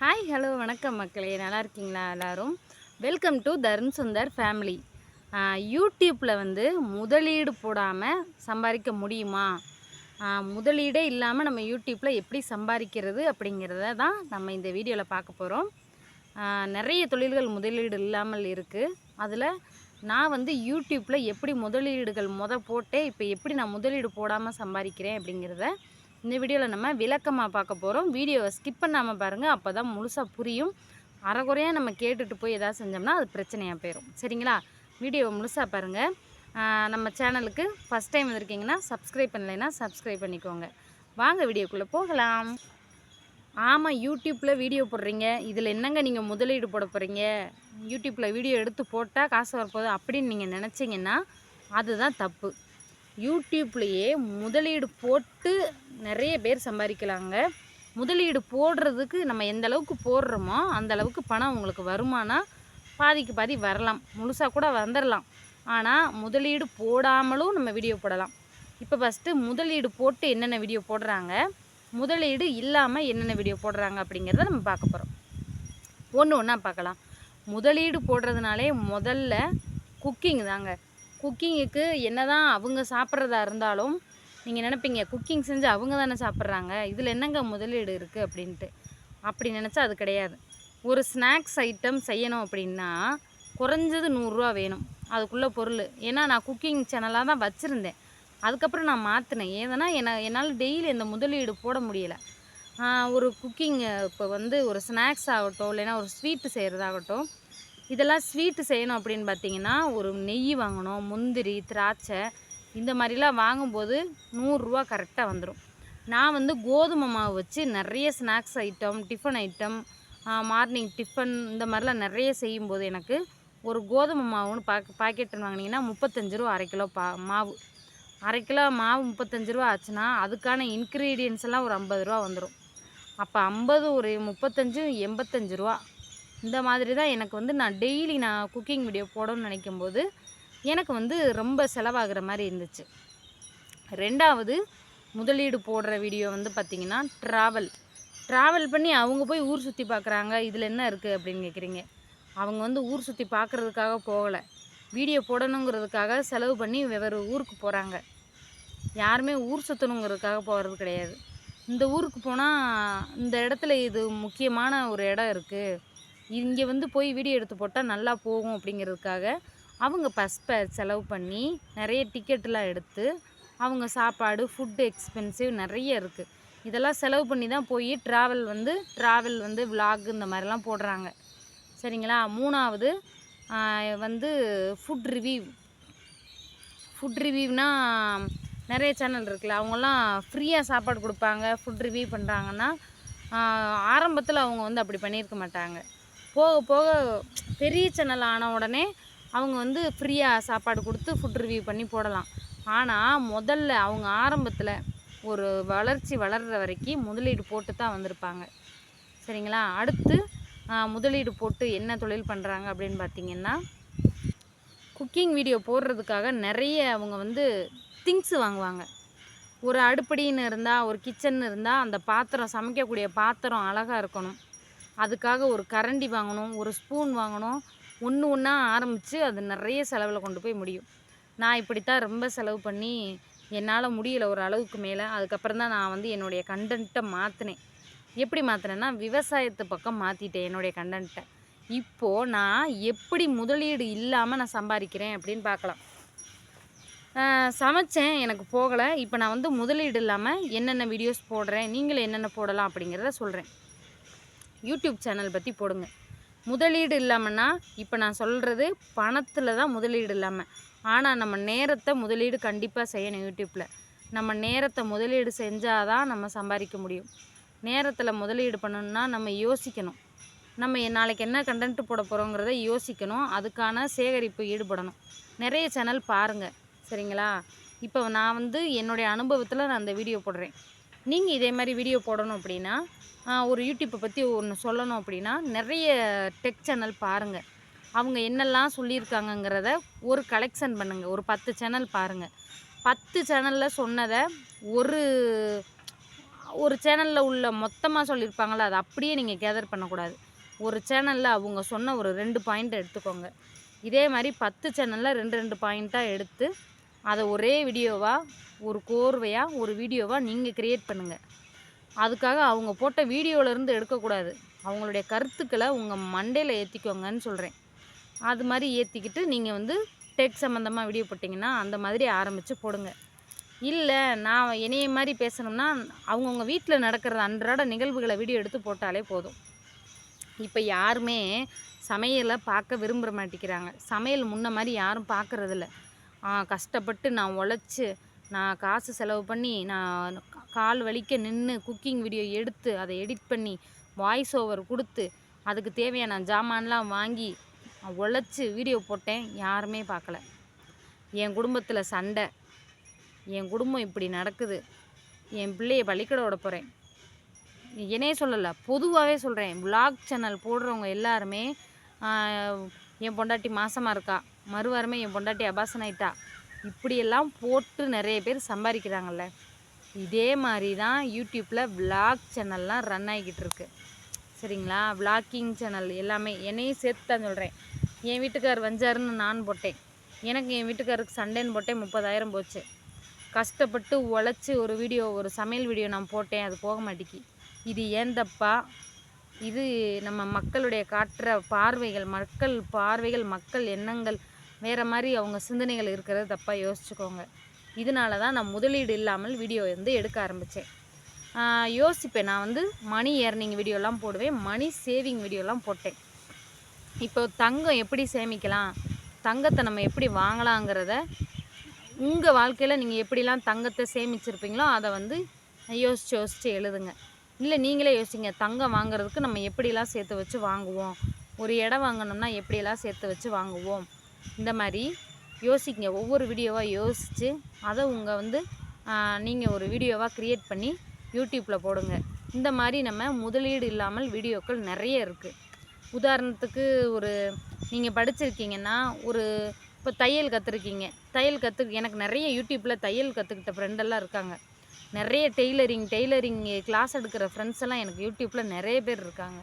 Hi hello வணக்கம் மக்களே. நல்லா இருக்கீங்களா எல்லோரும்? Welcome to Tharun Sundar family யூடியூப்பில் வந்து முதலீடு போடாமல் சம்பாதிக்க முடியுமா? முதலீடே இல்லாமல் நம்ம யூடியூப்பில் எப்படி சம்பாதிக்கிறது அப்படிங்கிறத தான் நம்ம இந்த வீடியோவில் பார்க்க போகிறோம் நிறைய தொழில்கள் முதலீடு இல்லாமல் இருக்குது அதில் நான் வந்து யூடியூப்பில் எப்படி முதலீடுகள் முத போட்டே இப்போ எப்படி நான் முதலீடு போடாமல் சம்பாதிக்கிறேன் அப்படிங்கிறத இந்த வீடியோவில் நம்ம விளக்கமாக பார்க்க போகிறோம் வீடியோவை ஸ்கிப் பண்ணாமல் பாருங்கள் அப்போ தான் முழுசாக புரியும் அறகுறையாக நம்ம கேட்டுட்டு போய் எதாவது செஞ்சோம்னா அது பிரச்சனையாக போயிடும் சரிங்களா? வீடியோவை முழுசாக பாருங்கள் நம்ம சேனலுக்கு ஃபஸ்ட் டைம் வந்திருக்கீங்கன்னா சப்ஸ்கிரைப் பண்ணலைன்னா சப்ஸ்கிரைப் பண்ணிக்கோங்க. வாங்க வீடியோக்குள்ளே போகலாம். ஆமாம் யூடியூப்பில் வீடியோ போடுறீங்க. இதில் என்னங்க நீங்கள் முதலீடு போட போகிறீங்க யூடியூப்பில் வீடியோ எடுத்து போட்டால் காசு வரப்போகுது அப்படின்னு நீங்கள் நினச்சிங்கன்னா அதுதான் தப்பு. யூடியூப்லேயே முதலீடு போட்டு நிறைய பேர் சம்பாதிக்கலாங்க. முதலீடு போடுறதுக்கு நம்ம எந்த அளவுக்கு போடுறோமோ அந்த அளவுக்கு பணம் உங்களுக்கு வருமானா பாதிக்கு பாதி வரலாம். முழுசாக கூட வந்துடலாம் ஆனால் முதலீடு போடாமலும் நம்ம வீடியோ போடலாம். இப்போ ஃபஸ்ட்டு முதலீடு போட்டு என்னென்ன வீடியோ போடுறாங்க? முதலீடு இல்லாமல் என்னென்ன வீடியோ போடுறாங்க அப்படிங்கிறத நம்ம பார்க்க போகிறோம் ஒன்று ஒன்றா பார்க்கலாம். முதலீடு போடுறதுனாலே முதல்ல குக்கிங் தாங்க. குக்கிங்குக்கு என்னதான் அவங்க சாப்பிட்றதா இருந்தாலும் நீங்கள் நினைப்பீங்க குக்கிங் செஞ்சு அவங்க தானே சாப்பிட்றாங்க இதில் என்னங்க முதலீடு இருக்குது அப்படின்ட்டு. அப்படி நினச்சா அது கிடையாது. ஒரு ஸ்நாக்ஸ் ஐட்டம் செய்யணும் அப்படின்னா குறைஞ்சது நூறுரூவா வேணும். அதுக்குள்ள பொருள். ஏன்னா நான் குக்கிங் சேனலாக தான் வச்சுருந்தேன். அதுக்கப்புறம் நான் மாற்றினேன் ஏதனா என்ன என்னால் டெய்லி இந்த முதலீடு போட முடியலை. ஒரு குக்கிங் இப்போ வந்து ஒரு ஸ்நாக்ஸ் ஆகட்டும் இல்லைன்னா ஒரு ஸ்வீட்டு செய்கிறதாகட்டும் இதெல்லாம் ஸ்வீட்டு செய்யணும் அப்படின்னு பார்த்தீங்கன்னா ஒரு நெய் வாங்கணும் முந்திரி திராட்சை இந்த மாதிரிலாம் வாங்கும்போது நூறுரூவா கரெக்டாக வந்துடும் நான் வந்து கோதுமை மாவு வச்சு நிறைய snacks item tiffin item morning tiffin இந்த மாதிரிலாம் நிறைய செய்யும்போது எனக்கு ஒரு கோதுமை மாவுன்னு பாக் பாக்கெட்டுன்னு வாங்கினீங்கன்னா முப்பத்தஞ்சு ரூபா அரை கிலோ பா மாவு. அரை கிலோ மாவு முப்பத்தஞ்சு ரூபா ஆச்சுன்னா அதுக்கான இன்க்ரீடியன்ஸ் எல்லாம் ஒரு ஐம்பது ரூபா வந்துடும் அப்போ ஐம்பது ஒரு முப்பத்தஞ்சு எண்பத்தஞ்சு ரூபா. இந்த மாதிரி தான் எனக்கு வந்து நான் டெய்லி நான் குக்கிங் வீடியோ போடணும்னு நினைக்கும் போது எனக்கு வந்து ரொம்ப செலவாகிற மாதிரி இருந்துச்சு. ரெண்டாவது முதலீடு போடுற வீடியோ வந்து பார்த்திங்கன்னா ட்ராவல் ட்ராவல் பண்ணி அவங்க போய் ஊர் சுற்றி பார்க்குறாங்க இதில் என்ன இருக்குது அப்படின்னு கேட்குறீங்க அவங்க வந்து ஊர் சுற்றி பார்க்குறதுக்காக போகலை. வீடியோ போடணுங்கிறதுக்காக செலவு பண்ணி வெவ்வேறு ஊருக்கு போகிறாங்க யாருமே ஊர் சுற்றணுங்கிறதுக்காக போகிறது கிடையாது. இந்த ஊருக்கு போனால் இந்த இடத்துல இது முக்கியமான ஒரு இடம் இருக்குது இங்கே வந்து போய் வீடியோ எடுத்து போட்டால் நல்லா போகும் அப்படிங்கிறதுக்காக அவங்க பஸ் பேர் செலவு பண்ணி நிறைய டிக்கெட்லாம் எடுத்து அவங்க சாப்பாடு ஃபுட்டு எக்ஸ்பென்சிவ் நிறைய இருக்குது இதெல்லாம் செலவு பண்ணி தான் போய் ட்ராவல் வந்து ட்ராவல் வந்து விலாக் இந்த மாதிரிலாம் போடுறாங்க. சரிங்களா? மூணாவது வந்து ஃபுட் ரிவ்யூ ஃபுட் ரிவ்யூனா நிறைய சேனல் இருக்குல்ல அவங்கெல்லாம் ஃப்ரீயாக சாப்பாடு கொடுப்பாங்க ஃபுட் ரிவ்யூ பண்ணுறாங்கன்னா ஆரம்பத்தில் அவங்க வந்து அப்படி பண்ணியிருக்க மாட்டாங்க. போக போக பெரிய சேனல் ஆன உடனே அவங்க வந்து ஃப்ரீயாக சாப்பாடு கொடுத்து ஃபுட் ரிவ்யூ பண்ணி போடலாம். ஆனால் முதல்ல அவங்க ஆரம்பத்தில் ஒரு வளர்ச்சி வளர்கிற வரைக்கும் முதலீடு போட்டு தான் வந்திருப்பாங்க. சரிங்களா? அடுத்து முதலீடு போட்டு என்ன தொழில் பண்ணுறாங்க அப்படின்னு பார்த்தீங்கன்னா குக்கிங் வீடியோ போடுறதுக்காக நிறைய அவங்க வந்து திங்ஸ் வாங்குவாங்க. ஒரு அடுப்படின்னு இருந்தால் ஒரு கிச்சன் இருந்தால் அந்த பாத்திரம் சமைக்கக்கூடிய பாத்திரம் அழகாக இருக்கணும். அதுக்காக ஒரு கரண்டி வாங்கணும் ஒரு ஸ்பூன் வாங்கணும். ஒன்று ஒன்றா ஆரம்பித்து அது நிறைய செலவில் கொண்டு போய் முடியும். நான் இப்படித்தான் ரொம்ப செலவு பண்ணி என்னால் முடியல ஒரு அளவுக்கு மேலே. அதுக்கப்புறம் தான் நான் வந்து என்னுடைய கண்டென்ட்டை மாற்றினேன் எப்படி மாற்றினேன்னா விவசாயத்து பக்கம் மாற்றிட்டேன் என்னுடைய கண்டென்ட்டை இப்போது நான் எப்படி முதலீடு இல்லாமல் நான் சம்பாதிக்கிறேன் அப்படின்னு பார்க்கலாம். சமைச்சேன் எனக்கு போகலை. இப்போ நான் வந்து முதலீடு இல்லாமல் என்னென்ன வீடியோஸ் போடுறேன் நீங்களும் என்னென்ன போடலாம் அப்படிங்கிறத சொல்கிறேன் யூடியூப் சேனல் பற்றி போடுங்க. முதலீடு இல்லாமன்னா இப்போ நான் சொல்கிறது பணத்தில் தான் முதலீடு இல்லாமல் ஆனால் நம்ம நேரத்தை முதலீடு கண்டிப்பாக செய்யணும் யூடியூப்பில் நம்ம நேரத்தை முதலீடு செஞ்சால் தான் நம்ம சம்பாதிக்க முடியும். நேரத்தில் முதலீடு பண்ணணும்னா நம்ம யோசிக்கணும். நம்ம நாளைக்கு என்ன கண்டென்ட் போட போகிறோங்கிறத யோசிக்கணும். அதுக்கான சேகரிப்பு ஈடுபடணும். நிறைய சேனல் பாருங்கள் சரிங்களா? இப்போ நான் வந்து என்னுடைய அனுபவத்தில் நான் அந்த வீடியோ போடுறேன். நீங்கள் இதே மாதிரி வீடியோ போடணும் அப்படின்னா ஒரு யூடியூப்பை பற்றி ஒன்று சொல்லணும் அப்படின்னா நிறைய டெக் சேனல் பாருங்கள் அவங்க என்னெல்லாம் சொல்லியிருக்காங்கங்கிறத ஒரு கலெக்ஷன் பண்ணுங்கள் ஒரு பத்து சேனல் பாருங்கள் பத்து சேனலில் சொன்னதை ஒரு ஒரு சேனலில் உள்ள மொத்தமாக சொல்லியிருப்பாங்களே அதை அப்படியே நீங்கள் கேதர் பண்ணக்கூடாது. ஒரு சேனலில் அவங்க சொன்ன ஒரு ரெண்டு பாயிண்ட் எடுத்துக்கோங்க. இதே மாதிரி பத்து சேனலில் ரெண்டு ரெண்டு பாயிண்ட்டாக எடுத்து அதை ஒரே வீடியோவாக ஒரு கோர்வையாக ஒரு வீடியோவாக நீங்கள் க்ரியேட் பண்ணுங்கள் அதுக்காக அவங்க போட்ட வீடியோவிலேருந்து எடுக்கக்கூடாது அவங்களுடைய கருத்துக்களை உங்கள் மண்டையில் ஏற்றிக்கோங்கன்னு சொல்கிறேன் அது மாதிரி ஏற்றிக்கிட்டு நீங்கள் வந்து டெக் சம்மந்தமாக வீடியோ போட்டிங்கன்னா அந்த மாதிரி ஆரம்பித்து போடுங்க. இல்லை நான் என்னைய மாதிரி பேசணும்னா அவங்கவுங்க வீட்டில் நடக்கிற அன்றாட நிகழ்வுகளை வீடியோ எடுத்து போட்டாலே போதும். இப்போ யாருமே சமையலை பார்க்க விரும்ப மாட்டேங்கிறாங்க சமையல் முன்ன மாதிரி யாரும் பார்க்குறதில்ல. கஷ்டப்பட்டு நான் உழைச்சி நான் காசு செலவு பண்ணி நான் கால் வலிக்க நின்று குக்கிங் வீடியோ எடுத்து அதை எடிட் பண்ணி வாய்ஸ் ஓவர் கொடுத்து அதுக்கு தேவையான ஜாமான்லாம் வாங்கி உழைச்சி வீடியோ போட்டேன். யாருமே பார்க்கல. என் குடும்பத்தில் சண்டை. என் குடும்பம் இப்படி நடக்குது. என் பிள்ளைய பள்ளிக்கடை விட போகிறேன் என்னையே சொல்லலை பொதுவாகவே சொல்கிறேன் vlog சேனல் போடுறவங்க எல்லாருமே என் பொண்டாட்டி மாசமாக இருக்கா? மறுவாரமே என் பொண்டாட்டி அபாசன் ஆயிட்டா? இப்படியெல்லாம் போட்டு நிறைய பேர் சம்பாதிக்கிறாங்கல்ல. இதே மாதிரி தான் யூடியூப்பில் விளாக் சேனல்லாம் ரன் ஆகிக்கிட்டு இருக்கு. சரிங்களா? விளாக்கிங் சேனல் எல்லாமே என்னையும் சேர்த்து தான் சொல்கிறேன் என் வீட்டுக்கார் வஞ்சாருன்னு நான் போட்டேன். எனக்கு என் வீட்டுக்காருக்கு சண்டேன்னு போட்டேன் முப்பதாயிரம் போச்சு. கஷ்டப்பட்டு உழைச்சி ஒரு வீடியோ ஒரு சமையல் வீடியோ நான் போட்டேன். அது போக மாட்டேங்கி. இது ஏன் தப்பா இது நம்ம மக்களுடைய காட்டுற பார்வைகள் மக்கள் பார்வைகள் மக்கள் எண்ணங்கள் வேறு மாதிரி அவங்க சிந்தனைகள் இருக்கிறது தப்பாக யோசிச்சுக்கோங்க. இதனால தான் நான் முதலீடு இல்லாமல் வீடியோ வந்து எடுக்க ஆரம்பித்தேன் யோசிப்பேன். நான் வந்து மணி ஏர்னிங் வீடியோலாம் போடுவேன். மணி சேவிங் வீடியோலாம் போட்டேன். இப்போ தங்கம் எப்படி சேமிக்கலாம்? தங்கத்தை நம்ம எப்படி வாங்கலாங்கிறத உங்கள் வாழ்க்கையில் நீங்கள் எப்படிலாம் தங்கத்தை சேமிச்சிருப்பீங்களோ அதை வந்து யோசிச்சு யோசித்து எழுதுங்க. இல்லை நீங்களே யோசிங்க. தங்கம் வாங்குறதுக்கு நம்ம எப்படிலாம் சேர்த்து வச்சு வாங்குவோம்? ஒரு இடம் வாங்கணும்னா எப்படியெல்லாம் சேர்த்து வச்சு வாங்குவோம்? இந்த மாதிரி யோசிங்க. ஒவ்வொரு வீடியோவாக யோசித்து அதை உங்கள் வந்து நீங்கள் ஒரு வீடியோவாக க்ரியேட் பண்ணி யூடியூப்பில் போடுங்க. இந்த மாதிரி நம்ம முதலீடு இல்லாமல் வீடியோக்கள் நிறைய இருக்குது உதாரணத்துக்கு ஒரு நீங்கள் படிச்சிருக்கீங்கன்னா ஒரு இப்போ தையல் கற்றுருக்கீங்க தையல் கற்று எனக்கு நிறைய யூடியூப்பில் தையல் கற்றுக்கிட்ட ஃப்ரெண்டெல்லாம் இருக்காங்க. நிறைய டெய்லரிங் டெய்லரிங் கிளாஸ் எடுக்கிற ஃப்ரெண்ட்ஸ் எல்லாம் எனக்கு யூடியூப்பில் நிறைய பேர் இருக்காங்க.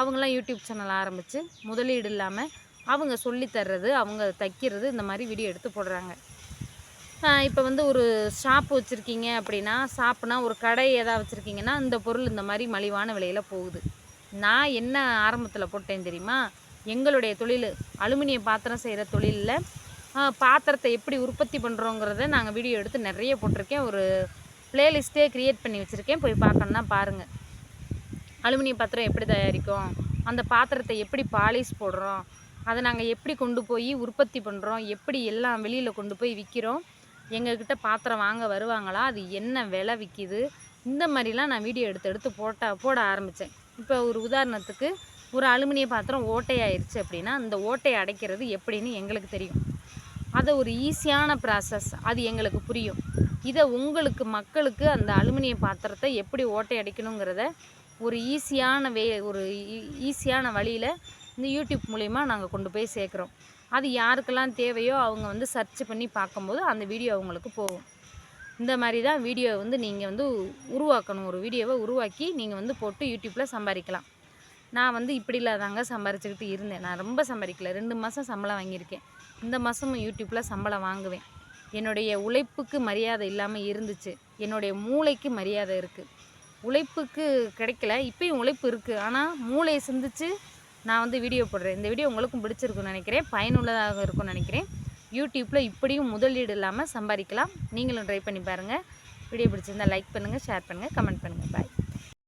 அவங்களாம் யூடியூப் சேனல் ஆரம்பித்து முதலீடு இல்லாமல் அவங்க சொல்லித் தர்றது அவங்க தைக்கிறது இந்த மாதிரி வீடியோ எடுத்து போடுறாங்க. இப்போ வந்து ஒரு ஷாப் வச்சுருக்கீங்க அப்படின்னா ஷாப்புனா ஒரு கடை ஏதாவது வச்சுருக்கீங்கன்னா இந்த பொருள் இந்த மாதிரி மலிவான விலையில் போகுது. நான் என்ன ஆரம்பத்தில் போட்டேன் தெரியுமா? எங்களுடைய தொழில் அலுமினிய பாத்திரம் செய்கிற தொழிலில் பாத்திரத்தை எப்படி உற்பத்தி பண்ணுறோங்கிறத நாங்கள் வீடியோ எடுத்து நிறைய போட்டிருக்கேன். ஒரு பிளேலிஸ்ட்டே க்ரியேட் பண்ணி வச்சுருக்கேன். போய் பார்க்கணுன்னா பாருங்கள் அலுமினிய பாத்திரம் எப்படி தயாரிக்கும்? அந்த பாத்திரத்தை எப்படி பாலிஷ் போடுறோம்? அதை நாங்கள் எப்படி கொண்டு போய் உற்பத்தி பண்ணுறோம் எப்படி எல்லாம் வெளியில் கொண்டு போய் விற்கிறோம் எங்கக்கிட்ட பாத்திரம் வாங்க வருவாங்களா? அது என்ன விலை விற்கிது இந்த மாதிரிலாம் நான் வீடியோ எடுத்து எடுத்து போட்டால் போட ஆரம்பித்தேன் இப்போ ஒரு உதாரணத்துக்கு ஒரு அலுமினிய பாத்திரம் ஓட்டையாயிருச்சு அப்படின்னா அந்த ஓட்டையை அடைக்கிறது எப்படின்னு எங்களுக்கு தெரியும். அதை ஒரு ஈஸியான ப்ராசஸ் அது எங்களுக்கு புரியும். இதை உங்களுக்கு மக்களுக்கு அந்த அலுமினிய பாத்திரத்தை எப்படி ஓட்டை அடிக்கணுங்கிறத ஒரு ஈஸியான வே ஒரு ஈஸியான வழியில் இந்த யூடியூப் மூலிமா நாங்கள் கொண்டு போய் சேர்க்குறோம். அது யாருக்கெல்லாம் தேவையோ அவங்க வந்து சர்ச் பண்ணி பார்க்கும்போது அந்த வீடியோ அவங்களுக்கு போகும். இந்த மாதிரி தான் வீடியோ வந்து நீங்கள் வந்து உருவாக்கணும். ஒரு வீடியோவை உருவாக்கி நீங்கள் வந்து போட்டு யூடியூப்பில் சம்பாதிக்கலாம். நான் வந்து இப்படி இல்லாதாங்க சம்பாரிச்சுக்கிட்டு இருந்தேன். நான் ரொம்ப சம்பாதிக்கல. ரெண்டு மாதம் சம்பளம் வாங்கியிருக்கேன். இந்த மாதமும் யூடியூப்பில் சம்பளம் வாங்குவேன். என்னுடைய உழைப்புக்கு மரியாதை இல்லாமல் இருந்துச்சு. என்னுடைய மூளைக்கு மரியாதை இருக்குது உழைப்புக்கு கிடைக்கல இப்பயும் உழைப்பு இருக்குது ஆனால் மூளையை சிந்திச்சு நான் வந்து வீடியோ போடுறேன். இந்த வீடியோ உங்களுக்கும் பிடிச்சிருக்குன்னு நினைக்கிறேன். பயனுள்ளதாக இருக்கும்னு நினைக்கிறேன். யூடியூப்பில் இப்படியும் முதலீடு இல்லாமல் சம்பாதிக்கலாம். நீங்களும் ட்ரை பண்ணி பாருங்கள் வீடியோ பிடிச்சிருந்தா லைக் பண்ணுங்கள் ஷேர் பண்ணுங்கள் கமெண்ட் பண்ணுங்கள் பாய்